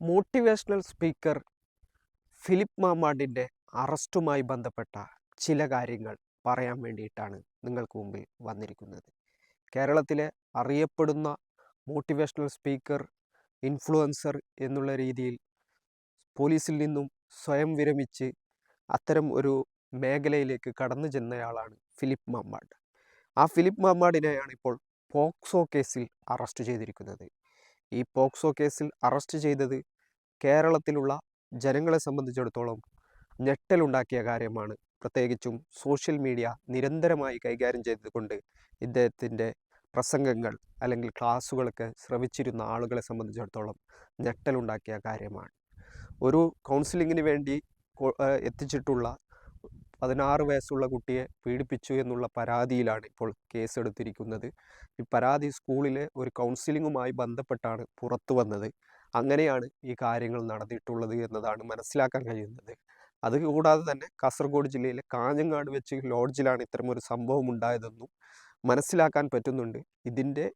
Motivational speaker Philip മാമാഡിന്റെ അറസ്റ്റുമായി ബന്ധപ്പെട്ട ചില കാര്യങ്ങൾ പറയാൻ വേണ്ടിയിട്ടാണ് നിങ്ങൾക്ക് മുമ്പിൽ വന്നിരിക്കുന്നത്. കേരളത്തിലെ അറിയപ്പെടുന്ന മോട്ടിവേഷണൽ സ്പീക്കർ ഇൻഫ്ലുവൻസർ എന്നുള്ള രീതിയിൽ പോലീസിൽ നിന്നും സ്വയം വിരമിച്ച് അത്തരം ഒരു മേഖലയിലേക്ക് കടന്നു ചെന്നയാളാണ് ഫിലിപ്പ് മാമ്പാട് ആ ഫിലിപ്പ് മാമാഡിനെയാണ് ഇപ്പോൾ പോക്സോ കേസിൽ അറസ്റ്റ് ചെയ്തിരിക്കുന്നത്. ഈ പോക്സോ കേസിൽ അറസ്റ്റ് ചെയ്തത് കേരളത്തിലുള്ള ജനങ്ങളെ സംബന്ധിച്ചിടത്തോളം ഞെട്ടലുണ്ടാക്കിയ കാര്യമാണ്. പ്രത്യേകിച്ചും സോഷ്യൽ മീഡിയ നിരന്തരമായി കൈകാര്യം ചെയ്തുകൊണ്ട് ഇദ്ദേഹത്തിന്റെ പ്രസംഗങ്ങൾ അല്ലെങ്കിൽ ക്ലാസ്സുകളൊക്കെ ശ്രവിച്ചിരുന്ന ആളുകളെ സംബന്ധിച്ചിടത്തോളം ഞെട്ടലുണ്ടാക്കിയ കാര്യമാണ്. ഒരു കൗൺസിലിങ്ങിന് വേണ്ടി എത്തിച്ചിട്ടുള്ള പതിനാറ് വയസ്സുള്ള കുട്ടിയെ പീഡിപ്പിച്ചു എന്നുള്ള പരാതിയിലാണ് ഇപ്പോൾ കേസെടുത്തിരിക്കുന്നത്. ഈ പരാതി സ്കൂളിലെ ഒരു കൗൺസിലിങ്ങുമായി ബന്ധപ്പെട്ടാണ് പുറത്തു വന്നത്. അങ്ങനെയാണ് ഈ കാര്യങ്ങൾ നടന്നിട്ടുള്ളത് എന്നതാണ് മനസ്സിലാക്കാൻ കഴിയുന്നത്. അതുകൂടാതെ തന്നെ കാസർഗോഡ് ജില്ലയിലെ കാഞ്ഞങ്ങാട് വെച്ച് ലോഡ്ജിലാണ് ഇത്തരമൊരു സംഭവം ഉണ്ടായതെന്നും മനസ്സിലാക്കാൻ പറ്റുന്നുണ്ട്. ഇതിന്റെ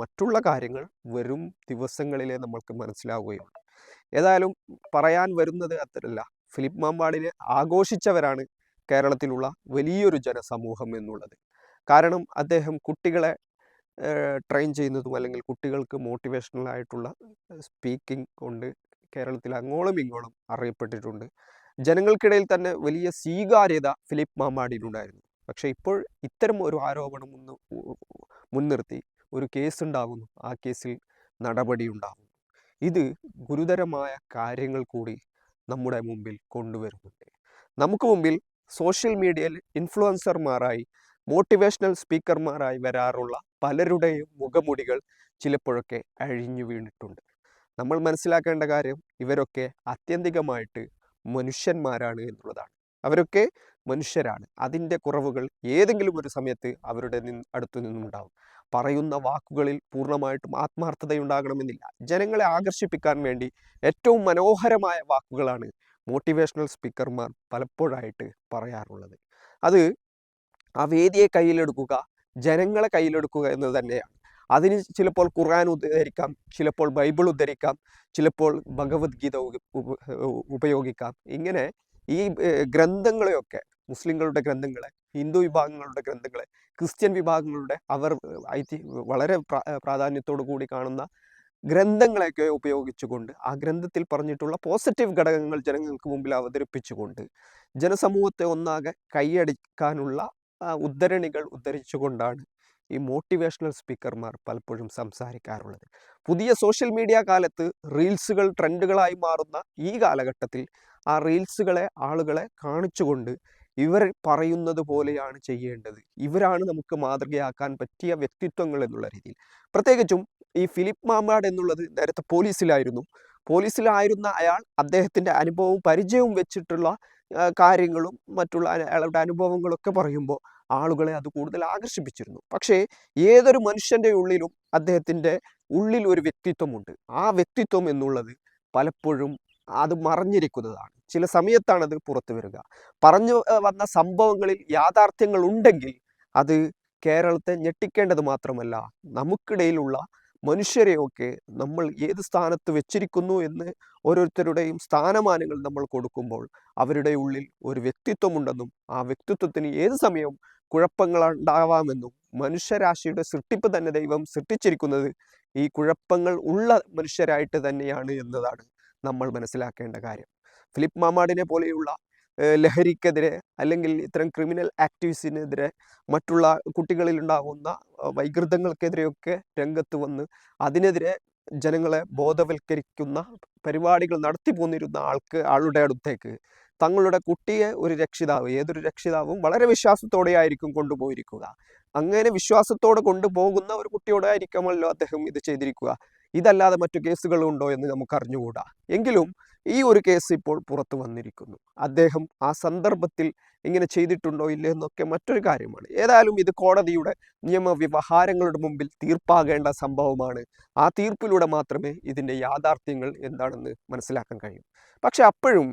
മറ്റുള്ള കാര്യങ്ങൾ വരും ദിവസങ്ങളിലെ നമ്മൾക്ക് മനസ്സിലാവുകയുള്ളൂ. ഏതായാലും പറയാൻ വരുന്നത് അത്രല്ല ഫിലിപ്പ് മാമ്പാടിനെ ആഘോഷിച്ചവരാണ് കേരളത്തിലുള്ള വലിയൊരു ജനസമൂഹം എന്നുള്ളത്. കാരണം അദ്ദേഹം കുട്ടികളെ ട്രെയിൻ ചെയ്യുന്നതും അല്ലെങ്കിൽ കുട്ടികൾക്ക് മോട്ടിവേഷണൽ ആയിട്ടുള്ള സ്പീക്കിംഗ് കൊണ്ട് കേരളത്തിൽ അങ്ങോളം ഇങ്ങോളം അറിയപ്പെട്ടിട്ടുണ്ട്. ജനങ്ങൾക്കിടയിൽ തന്നെ വലിയ സ്വീകാര്യത ഫിലിപ്പ് മാമ്പാടിയിലുണ്ടായിരുന്നു. പക്ഷെ ഇപ്പോൾ ഇത്തരം ഒരു ആരോപണം മുന്ന് മുൻനിർത്തി ഒരു കേസ് ഉണ്ടാകുന്നു ആ കേസിൽ നടപടി ഉണ്ടാകുന്നു ഇത് ഗുരുതരമായ കാര്യങ്ങൾ കൂടി നമ്മുടെ മുമ്പിൽ കൊണ്ടുവരുന്നുണ്ട്. നമുക്ക് മുമ്പിൽ സോഷ്യൽ മീഡിയയിൽ ഇൻഫ്ലുവൻസർമാരായി മോട്ടിവേഷണൽ സ്പീക്കർമാരായി വരാറുള്ള പലരുടെയും മുഖമുടികൾ ചിലപ്പോഴൊക്കെ അഴിഞ്ഞു വീണിട്ടുണ്ട്. നമ്മൾ മനസ്സിലാക്കേണ്ട കാര്യം ഇവരൊക്കെ ആത്യന്തികമായിട്ട് മനുഷ്യന്മാരാണ് എന്നുള്ളതാണ്. അവരൊക്കെ മനുഷ്യരാണ്. അതിന്റെ കുറവുകൾ ഏതെങ്കിലും ഒരു സമയത്ത് അവരുടെ നിന്ന് അടുത്തു നിന്നുണ്ടാവും പറയുന്ന വാക്കുകളിൽ പൂർണമായിട്ടും ആത്മാർത്ഥതയുണ്ടാകണമെന്നില്ല. ജനങ്ങളെ ആകർഷിപ്പിക്കാൻ വേണ്ടി ഏറ്റവും മനോഹരമായ വാക്കുകളാണ് മോട്ടിവേഷണൽ സ്പീക്കർമാർ പലപ്പോഴായിട്ട് പറയാറുള്ളത്. അത് ആ വേദിയെ കയ്യിലെടുക്കുക ജനങ്ങളെ കയ്യിലെടുക്കുക എന്നത് തന്നെയാണ്. അതിന് ചിലപ്പോൾ ഖുർആൻ ഉദ്ധരിക്കാം ചിലപ്പോൾ ബൈബിൾ ഉദ്ധരിക്കാം ചിലപ്പോൾ ഭഗവത്ഗീത ഉപ- ഉപ- ഉപയോഗിക്കാം. ഇങ്ങനെ ഈ ഗ്രന്ഥങ്ങളെയൊക്കെ മുസ്ലിങ്ങളുടെ ഗ്രന്ഥങ്ങളെ ഹിന്ദു വിഭാഗങ്ങളുടെ ഗ്രന്ഥങ്ങളെ ക്രിസ്ത്യൻ വിഭാഗങ്ങളുടെ അവർ ഐതി വളരെ പ്രാ- പ്രാധാന്യത്തോടു കൂടി കാണുന്ന ഗ്രന്ഥങ്ങളെയൊക്കെ ഉപയോഗിച്ചുകൊണ്ട് ആ ഗ്രന്ഥത്തിൽ പറഞ്ഞിട്ടുള്ള പോസിറ്റീവ് ഘടകങ്ങൾ ജനങ്ങൾക്ക് മുമ്പിൽ അവതരിപ്പിച്ചുകൊണ്ട് ജനസമൂഹത്തെ ഒന്നാകെ കൈയടിക്കാനുള്ള ഉദ്ധരണികൾ ഉദ്ധരിച്ചുകൊണ്ടാണ് ഈ മോട്ടിവേഷണൽ സ്പീക്കർമാർ പലപ്പോഴും സംസാരിക്കാറുള്ളത്. പുതിയ സോഷ്യൽ മീഡിയ കാലത്ത് റീൽസുകൾ ട്രെൻഡുകളായി മാറുന്ന ഈ കാലഘട്ടത്തിൽ ആ റീൽസുകളെ ആളുകളെ കാണിച്ചുകൊണ്ട് ഇവർ പറയുന്നത് പോലെയാണ് ചെയ്യേണ്ടത്. ഇവരാണ് നമുക്ക് മാതൃകയാക്കാൻ പറ്റിയ വ്യക്തിത്വങ്ങൾ എന്നുള്ള രീതിയിൽ. പ്രത്യേകിച്ചും ഈ ഫിലിപ്പ് മാമ്പാട് എന്നുള്ളത് നേരത്തെ പോലീസിലായിരുന്നു. പോലീസിലായിരുന്ന അയാൾ അദ്ദേഹത്തിന്റെ അനുഭവവും പരിചയവും വെച്ചിട്ടുള്ള കാര്യങ്ങളും മറ്റുള്ള അയ- അയാളുടെ അനുഭവങ്ങളൊക്കെ പറയുമ്പോൾ ആളുകളെ അത് കൂടുതൽ ആകർഷിപ്പിച്ചിരുന്നു. പക്ഷേ ഏതൊരു മനുഷ്യന്റെ ഉള്ളിലും അദ്ദേഹത്തിന്റെ ഉള്ളിൽ ഒരു വ്യക്തിത്വമുണ്ട്. ആ വ്യക്തിത്വം എന്നുള്ളത് പലപ്പോഴും അത് മറഞ്ഞിരിക്കുന്നതാണ്. ചില സമയത്താണ് അത് പുറത്തു വരിക. പറഞ്ഞു വന്ന സംഭവങ്ങളിൽ യാഥാർത്ഥ്യങ്ങൾ ഉണ്ടെങ്കിൽ അത് കേരളത്തെ ഞെട്ടിക്കേണ്ടത് മാത്രമല്ല നമുക്കിടയിലുള്ള മനുഷ്യരെയൊക്കെ നമ്മൾ ഏത് സ്ഥാനത്ത് വെച്ചിരിക്കുന്നു എന്ന് ഓരോരുത്തരുടെയും സ്ഥാനമാനങ്ങൾ നമ്മൾ കൊടുക്കുമ്പോൾ അവരുടെ ഉള്ളിൽ ഒരു വ്യക്തിത്വമുണ്ടെന്നും ആ വ്യക്തിത്വത്തിന് ഏത് സമയവും കുഴപ്പങ്ങൾ ഉണ്ടാവാമെന്നും മനുഷ്യരാശിയുടെ സൃഷ്ടിപ്പ് തന്നെ ദൈവം സൃഷ്ടിച്ചിരിക്കുന്നത് ഈ കുഴപ്പങ്ങൾ ഉള്ള മനുഷ്യരായിട്ട് തന്നെയാണ് എന്നതാണ്. നമ്മൾ മനസ്സിലാക്കേണ്ട കാര്യം. ഫിലിപ്പ് മാമാടിനെ പോലെയുള്ള ലഹരിക്കെതിരെ അല്ലെങ്കിൽ ഇത്തരം ക്രിമിനൽ ആക്ടിവിസിനെതിരെ മറ്റുള്ള കുട്ടികളിൽ ഉണ്ടാകുന്ന വൈകൃതങ്ങൾക്കെതിരെയൊക്കെ രംഗത്ത് വന്ന് അതിനെതിരെ ജനങ്ങളെ ബോധവൽക്കരിക്കുന്ന പരിപാടികൾ നടത്തി പോന്നിരുന്ന ആൾക്ക് ആളുടെ അടുത്തേക്ക് തങ്ങളുടെ കുട്ടിയെ ഒരു രക്ഷിതാവ് ഏതൊരു രക്ഷിതാവും വളരെ വിശ്വാസത്തോടെ ആയിരിക്കും കൊണ്ടുപോയിരിക്കുക. അങ്ങനെ വിശ്വാസത്തോടെ കൊണ്ടുപോകുന്ന ഒരു കുട്ടിയോടായിരിക്കുമല്ലോ അദ്ദേഹം ഇത് ചെയ്തിരിക്കുക. ഇതല്ലാതെ മറ്റു കേസുകളുണ്ടോ എന്ന് നമുക്ക് അറിഞ്ഞുകൂടാ എങ്കിലും ഈ ഒരു കേസ് ഇപ്പോൾ പുറത്തു വന്നിരിക്കുന്നു. അദ്ദേഹം ആ സന്ദർഭത്തിൽ ഇങ്ങനെ ചെയ്തിട്ടുണ്ടോ ഇല്ലേ എന്നൊക്കെ മറ്റൊരു കാര്യമാണ്. ഏതായാലും ഇത് കോടതിയുടെ നിയമവ്യവഹാരങ്ങളുടെ മുമ്പിൽ തീർപ്പാകേണ്ട സംഭവമാണ്. ആ തീർപ്പിലൂടെ മാത്രമേ ഇതിന്റെ യാഥാർത്ഥ്യങ്ങൾ എന്താണെന്ന് മനസ്സിലാക്കാൻ കഴിയൂ. പക്ഷെ അപ്പോഴും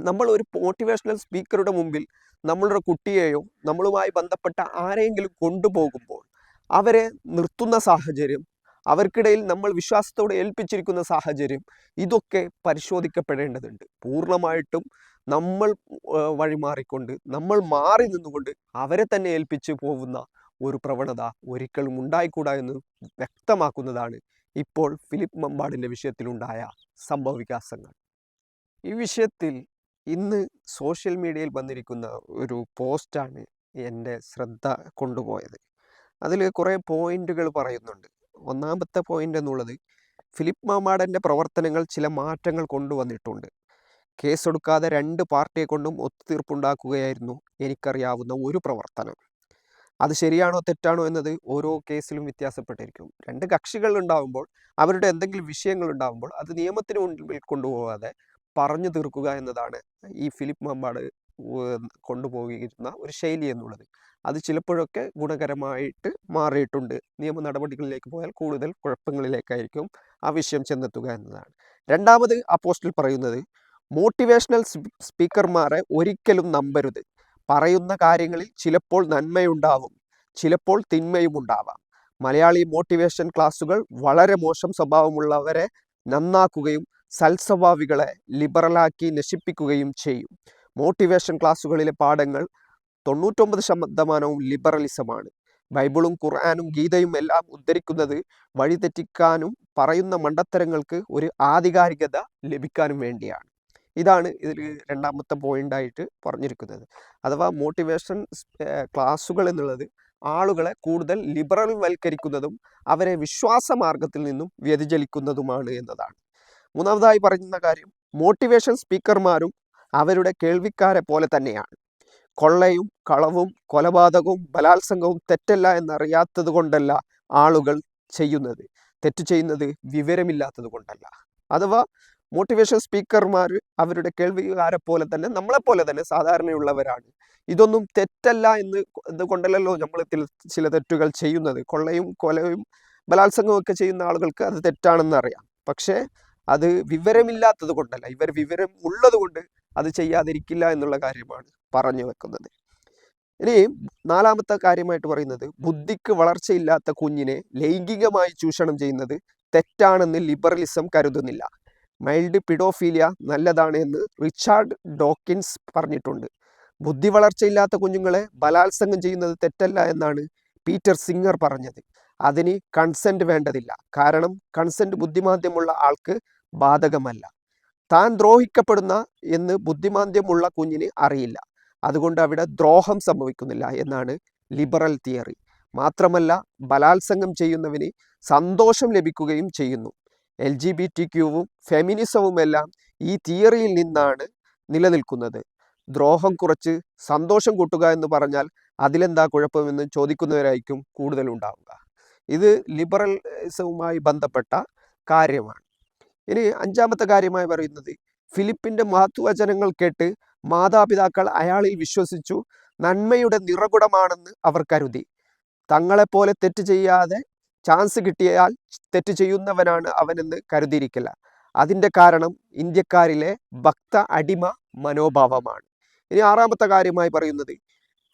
നമ്മൾ ഒരു മോട്ടിവേഷണൽ സ്പീക്കറുടെ മുമ്പിൽ നമ്മളുടെ കുട്ടിയെയോ നമ്മളുമായി ബന്ധപ്പെട്ട ആരെയെങ്കിലും കൊണ്ടുപോകുമ്പോൾ അവരെ നിർത്തുന്ന സാഹചര്യം അവർക്കിടയിൽ നമ്മൾ വിശ്വാസത്തോടെ ഏൽപ്പിച്ചിരിക്കുന്ന സാഹചര്യം ഇതൊക്കെ പരിശോധിക്കപ്പെടേണ്ടതുണ്ട്. പൂർണമായിട്ടും നമ്മൾ വഴി വഴിമാറിക്കൊണ്ട് നമ്മൾ മാറി നിന്നുകൊണ്ട് അവരെ തന്നെ ഏൽപ്പിച്ചു പോകുന്ന ഒരു പ്രവണത ഒരിക്കലും ഉണ്ടായിക്കൂടാ എന്ന് വ്യക്തമാക്കുന്നതാണ് ഇപ്പോൾ ഫിലിപ്പ് മമ്പാടിന്റെ വിഷയത്തിലുണ്ടായ സംഭവ വികാസങ്ങൾ ഈ വിഷയത്തിൽ ഇന്ന് സോഷ്യൽ മീഡിയയിൽ വന്നിരിക്കുന്ന ഒരു പോസ്റ്റാണ് എന്റെ ശ്രദ്ധ കൊണ്ടുപോയത്. അതിൽ കുറേ പോയിന്റുകൾ പറയുന്നുണ്ട്. ഒന്നാമത്തെ പോയിന്റ് എന്നുള്ളത് ഫിലിപ്പ് മാമാടന്റെ പ്രവർത്തനങ്ങൾ ചില മാറ്റങ്ങൾ കൊണ്ടുവന്നിട്ടുണ്ട്. കേസെടുക്കാതെ രണ്ട് പാർട്ടിയെ കൊണ്ടും ഒത്തുതീർപ്പുണ്ടാക്കുകയായിരുന്നു എനിക്കറിയാവുന്ന ഒരു പ്രവർത്തനം. അത് ശരിയാണോ തെറ്റാണോ എന്നത് ഓരോ കേസിലും വ്യത്യാസപ്പെട്ടിരിക്കും. രണ്ട് കക്ഷികൾ ഉണ്ടാകുമ്പോൾ അവരുടെ എന്തെങ്കിലും വിഷയങ്ങൾ ഉണ്ടാകുമ്പോൾ അത് നിയമത്തിന് മുൻപിൽ കൊണ്ടുപോകാതെ പറഞ്ഞു തീർക്കുക എന്നതാണ് ഈ ഫിലിപ്പ് മമ്പാട് കൊണ്ടുപോയിരുന്ന ഒരു ശൈലി എന്നുള്ളത്. അത് ചിലപ്പോഴൊക്കെ ഗുണകരമായിട്ട് മാറിയിട്ടുണ്ട്. നിയമ നടപടികളിലേക്ക് പോയാൽ കൂടുതൽ കുഴപ്പങ്ങളിലേക്കായിരിക്കും ആ വിഷയം ചെന്നെത്തുക എന്നതാണ്. രണ്ടാമത് ആ പോസ്റ്റിൽ പറയുന്നത് മോട്ടിവേഷണൽ സ്പീക്കർമാരെ ഒരിക്കലും നമ്പരുത്. പറയുന്ന കാര്യങ്ങളിൽ ചിലപ്പോൾ നന്മയുണ്ടാവും ചിലപ്പോൾ തിന്മയും ഉണ്ടാവാം മലയാളി മോട്ടിവേഷൻ ക്ലാസ്സുകൾ വളരെ മോശം സ്വഭാവമുള്ളവരെ നന്നാക്കുകയും സൽസ്വഭാവികളെ ലിബറലാക്കി നശിപ്പിക്കുകയും ചെയ്യും. മോട്ടിവേഷൻ ക്ലാസ്സുകളിലെ പാഠങ്ങൾ തൊണ്ണൂറ്റൊമ്പത് ശതമാനവും ലിബറലിസമാണ് ബൈബിളും ഖുർആാനും ഗീതയും എല്ലാം ഉദ്ധരിക്കുന്നത് വഴിതെറ്റിക്കാനും പറയുന്ന മണ്ടത്തരങ്ങൾക്ക് ഒരു ആധികാരികത ലഭിക്കാനും വേണ്ടിയാണ്. ഇതാണ് ഇതിൽ രണ്ടാമത്തെ പോയിന്റായിട്ട് പറഞ്ഞിരിക്കുന്നത്. അഥവാ മോട്ടിവേഷൻ ക്ലാസ്സുകൾ എന്നുള്ളത് ആളുകളെ കൂടുതൽ ലിബറൽ വൽക്കരിക്കുന്നതും അവരെ വിശ്വാസ മാർഗത്തിൽ നിന്നും വ്യതിചലിക്കുന്നതുമാണ് എന്നതാണ്. മൂന്നാമതായി പറയുന്ന കാര്യം മോട്ടിവേഷൻ സ്പീക്കർമാരും അവരുടെ കേൾവിക്കാരെ പോലെ തന്നെയാണ്. കൊള്ളയും കളവും കൊലപാതകവും ബലാത്സംഗവും തെറ്റല്ല എന്നറിയാത്തത് കൊണ്ടല്ല ആളുകൾ ചെയ്യുന്നത്. തെറ്റ് ചെയ്യുന്നത് വിവരമില്ലാത്തത് കൊണ്ടല്ല. അഥവാ മോട്ടിവേഷൻ സ്പീക്കർമാർ അവരുടെ കേൾവിക്കാരെ പോലെ തന്നെ നമ്മളെപ്പോലെ തന്നെ സാധാരണയുള്ളവരാണ്. ഇതൊന്നും തെറ്റല്ല എന്ന് കൊണ്ടല്ലല്ലോ നമ്മൾ ചില തെറ്റുകൾ ചെയ്യുന്നത്. കൊള്ളയും കൊലയും ബലാത്സംഗവും ഒക്കെ ചെയ്യുന്ന ആളുകൾക്ക് അത് തെറ്റാണെന്ന് അറിയാം പക്ഷേ അത് വിവരമില്ലാത്തത് കൊണ്ടല്ല. ഇവർ വിവരം ഉള്ളത് കൊണ്ട് അത് ചെയ്യാതിരിക്കില്ല എന്നുള്ള കാര്യമാണ് പറഞ്ഞു വെക്കുന്നത്. ഇനി നാലാമത്തെ കാര്യമായിട്ട് പറയുന്നത് ബുദ്ധിക്ക് വളർച്ചയില്ലാത്ത കുഞ്ഞിനെ ലൈംഗികമായി ചൂഷണം ചെയ്യുന്നത് തെറ്റാണെന്ന് ലിബറലിസം കരുതുന്നില്ല. മൈൽഡ് പിഡോഫീലിയ നല്ലതാണ് എന്ന് റിച്ചാർഡ് ഡോക്കിൻസ് പറഞ്ഞിട്ടുണ്ട്. ബുദ്ധി വളർച്ചയില്ലാത്ത കുഞ്ഞുങ്ങളെ ബലാത്സംഗം ചെയ്യുന്നത് തെറ്റല്ല എന്നാണ് പീറ്റർ സിംഗർ പറഞ്ഞത്. അതിന് കൺസെന്റ് വേണ്ടതില്ല. കാരണം കൺസെന്റ് ബുദ്ധിമാന്ദ്യമുള്ള ആൾക്ക് ബാധകമല്ല. താൻ ദ്രോഹിക്കപ്പെടുന്ന എന്ന് ബുദ്ധിമാന്ദ്യമുള്ള കുഞ്ഞിന് അറിയില്ല. അതുകൊണ്ട് അവിടെ ദ്രോഹം സംഭവിക്കുന്നില്ല എന്നാണ് ലിബറൽ തിയറി. മാത്രമല്ല ബലാത്സംഗം ചെയ്യുന്നവന് സന്തോഷം ലഭിക്കുകയും ചെയ്യുന്നു. എൽ ജി ബി ടി ക്യൂവും ഫെമിനിസവും എല്ലാം ഈ തിയറിയിൽ നിന്നാണ് നിലനിൽക്കുന്നത്. ദ്രോഹം കുറച്ച് സന്തോഷം കൂട്ടുക എന്ന് പറഞ്ഞാൽ അതിലെന്താ കുഴപ്പമെന്ന് ചോദിക്കുന്നവരായിരിക്കും കൂടുതൽ ഉണ്ടാവുക ഇത് ലിബറലിസവുമായി ബന്ധപ്പെട്ട കാര്യമാണ്. ഇനി അഞ്ചാമത്തെ കാര്യമായി പറയുന്നത്. ഫിലിപ്പിന്റെ മഹത്വചനങ്ങൾ കേട്ട് മാതാപിതാക്കൾ അയാളിൽ വിശ്വസിച്ചു നന്മയുടെ നിറകുടമാണെന്ന് അവർ കരുതി. തങ്ങളെപ്പോലെ തെറ്റ് ചെയ്യാതെ ചാൻസ് കിട്ടിയാൽ തെറ്റ് ചെയ്യുന്നവനാണ് അവനെന്ന് കരുതിയിരിക്കില്ല. അതിന്റെ കാരണം ഇന്ത്യക്കാരിലെ ഭക്ത അടിമ മനോഭാവമാണ്. ഇനി ആറാമത്തെ കാര്യമായി പറയുന്നത്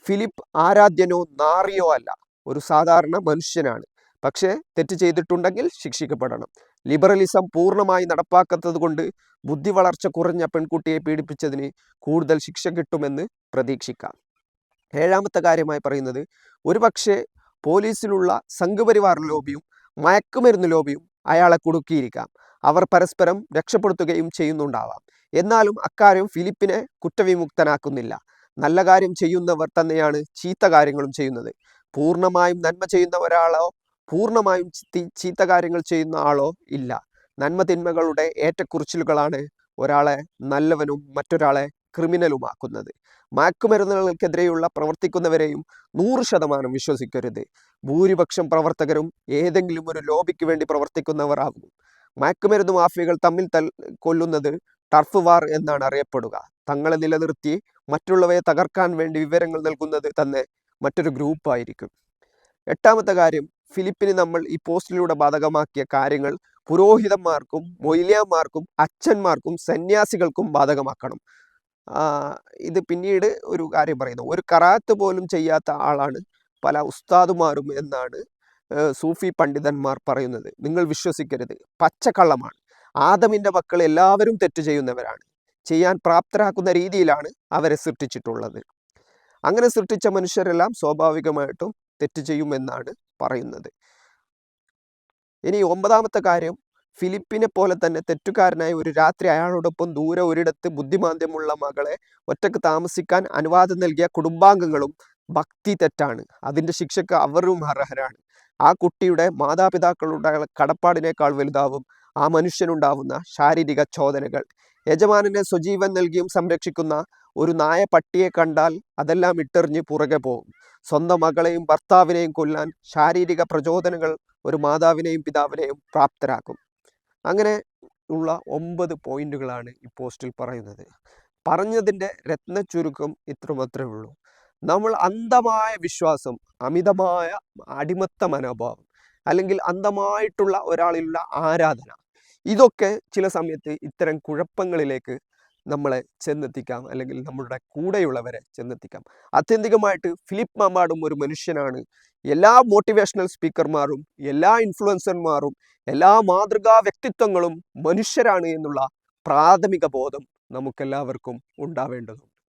ഫിലിപ്പ് ആരാധ്യനോ നാറിയോ അല്ല ഒരു സാധാരണ മനുഷ്യനാണ്. പക്ഷേ തെറ്റ് ചെയ്തിട്ടുണ്ടെങ്കിൽ ശിക്ഷിക്കപ്പെടണം. ലിബറലിസം പൂർണമായി നടപ്പാക്കാത്തത് കൊണ്ട് ബുദ്ധി വളർച്ച കുറഞ്ഞ പെൺകുട്ടിയെ പീഡിപ്പിച്ചതിന് കൂടുതൽ ശിക്ഷ കിട്ടുമെന്ന് പ്രതീക്ഷിക്കാം. ഏഴാമത്തെ കാര്യമായി പറയുന്നത് ഒരുപക്ഷെ പോലീസിലുള്ള സംഘപരിവാർ ലോബിയും മയക്കുമരുന്ന് ലോബിയും അയാളെ കുടുക്കിയിരിക്കാം. അവർ പരസ്പരം രക്ഷപ്പെടുത്തുകയും ചെയ്യുന്നുണ്ടാവാം. എന്നാലും അക്കാര്യം ഫിലിപ്പിനെ കുറ്റവിമുക്തനാക്കുന്നില്ല. നല്ല കാര്യം ചെയ്യുന്നവർ തന്നെയാണ് ചീത്ത കാര്യങ്ങളും ചെയ്യുന്നത്. പൂർണമായും നന്മ ചെയ്യുന്ന ഒരാളോ പൂർണമായും ചീത്ത കാര്യങ്ങൾ ചെയ്യുന്ന ആളോ ഇല്ല. നന്മ തിന്മകളുടെ ഏറ്റക്കുറിച്ചിലുകളാണ് ഒരാളെ നല്ലവനും മറ്റൊരാളെ ക്രിമിനലുമാക്കുന്നത്. മയക്കുമരുന്നുകൾക്കെതിരെയുള്ള പ്രവർത്തിക്കുന്നവരെയും നൂറ് ശതമാനം വിശ്വസിക്കരുത്. ഭൂരിപക്ഷം പ്രവർത്തകരും ഏതെങ്കിലും ഒരു ലോബിക്ക് വേണ്ടി പ്രവർത്തിക്കുന്നവർ ആകും മയക്കുമരുന്ന് മാഫിയകൾ തമ്മിൽ തൽ കൊല്ലുന്നത് ടർഫ് വാർ എന്നാണ് അറിയപ്പെടുക. തങ്ങളെ നിലനിർത്തി മറ്റുള്ളവയെ തകർക്കാൻ വേണ്ടി വിവരങ്ങൾ നൽകുന്നത് തന്നെ മറ്റൊരു ഗ്രൂപ്പായിരിക്കും. എട്ടാമത്തെ കാര്യം ഫിലിപ്പിന് നമ്മൾ ഈ പോസ്റ്റിലൂടെ ബാധകമാക്കിയ കാര്യങ്ങൾ പുരോഹിതന്മാർക്കും മൊയിലിയാന്മാർക്കും അച്ഛന്മാർക്കും സന്യാസികൾക്കും ബാധകമാക്കണം. ഇത് പിന്നീട് ഒരു കാര്യം പറയുന്നു. ഒരു കറാത്ത് പോലും ചെയ്യാത്ത ആളാണ് പല ഉസ്താദുമാരും എന്നാണ് സൂഫി പണ്ഡിതന്മാർ പറയുന്നത്. നിങ്ങൾ വിശ്വസിക്കരുത്. പച്ചക്കള്ളമാണ്. ആദമിന്റെ മക്കൾ എല്ലാവരും തെറ്റ് ചെയ്യുന്നവരാണ്. ചെയ്യാൻ പ്രാപ്തരാക്കുന്ന രീതിയിലാണ് അവരെ സൃഷ്ടിച്ചിട്ടുള്ളത്. അങ്ങനെ സൃഷ്ടിച്ച മനുഷ്യരെല്ലാം സ്വാഭാവികമായിട്ടും തെറ്റ് ചെയ്യുമെന്നാണ് പറയുന്നത്. ഇനി ഒമ്പതാമത്തെ കാര്യം ഫിലിപ്പിനെ പോലെ തന്നെ തെറ്റുകാരനായ ഒരു രാത്രി അയാളോടൊപ്പം ദൂരെ ഒരിടത്ത് ബുദ്ധിമാന്ദ്യമുള്ള മകളെ ഒറ്റയ്ക്ക് താമസിക്കാൻ അനുവാദം നൽകിയ കുടുംബാംഗങ്ങളും ഭക്തി തെറ്റാണ്. അതിന്റെ ശിക്ഷയ്ക്ക് അവരും അർഹരാണ്. ആ കുട്ടിയുടെ മാതാപിതാക്കളുടെ കടപ്പാടിനേക്കാൾ വലുതാവും ആ മനുഷ്യനുണ്ടാവുന്ന ശാരീരിക ചോദനകൾ. യജമാനനെ സ്വജീവൻ നൽകിയും സംരക്ഷിക്കുന്ന ഒരു നായ പട്ടിയെ കണ്ടാൽ അതെല്ലാം ഇട്ടെറിഞ്ഞ് പുറകെ പോകും. സ്വന്തം മകളെയും ഭർത്താവിനെയും കൊല്ലാൻ ശാരീരിക പ്രചോദനങ്ങൾ ഒരു മാതാവിനെയും പിതാവിനെയും പ്രാപ്തരാക്കും. അങ്ങനെ ഉള്ള ഒമ്പത് പോയിന്റുകളാണ് ഈ പോസ്റ്റിൽ പറയുന്നത്. പറഞ്ഞതിന്റെ രത്ന ചുരുക്കം ഇത്രമാത്രമേ ഉള്ളൂ. നമ്മൾ അന്ധമായ വിശ്വാസം അമിതമായ അടിമത്ത മനോഭാവം അല്ലെങ്കിൽ അന്ധമായിട്ടുള്ള ഒരാളിലുള്ള ആരാധന ഇതൊക്കെ ചില സമയത്ത് ഇത്തരം കുഴപ്പങ്ങളിലേക്ക് നമ്മളെ ചെന്നെത്തിക്കാം. അല്ലെങ്കിൽ നമ്മളുടെ കൂടെയുള്ളവരെ ചെന്നെത്തിക്കാം. ആത്യന്തികമായിട്ട് ഫിലിപ്പ് മാമാടും ഒരു മനുഷ്യനാണ്. എല്ലാ മോട്ടിവേഷണൽ സ്പീക്കർമാരും എല്ലാ ഇൻഫ്ലുവൻസർമാരും എല്ലാ മാതൃകാ വ്യക്തിത്വങ്ങളും മനുഷ്യരാണ് എന്നുള്ള പ്രാഥമിക ബോധം നമുക്കെല്ലാവർക്കും ഉണ്ടാവേണ്ടതുണ്ട്.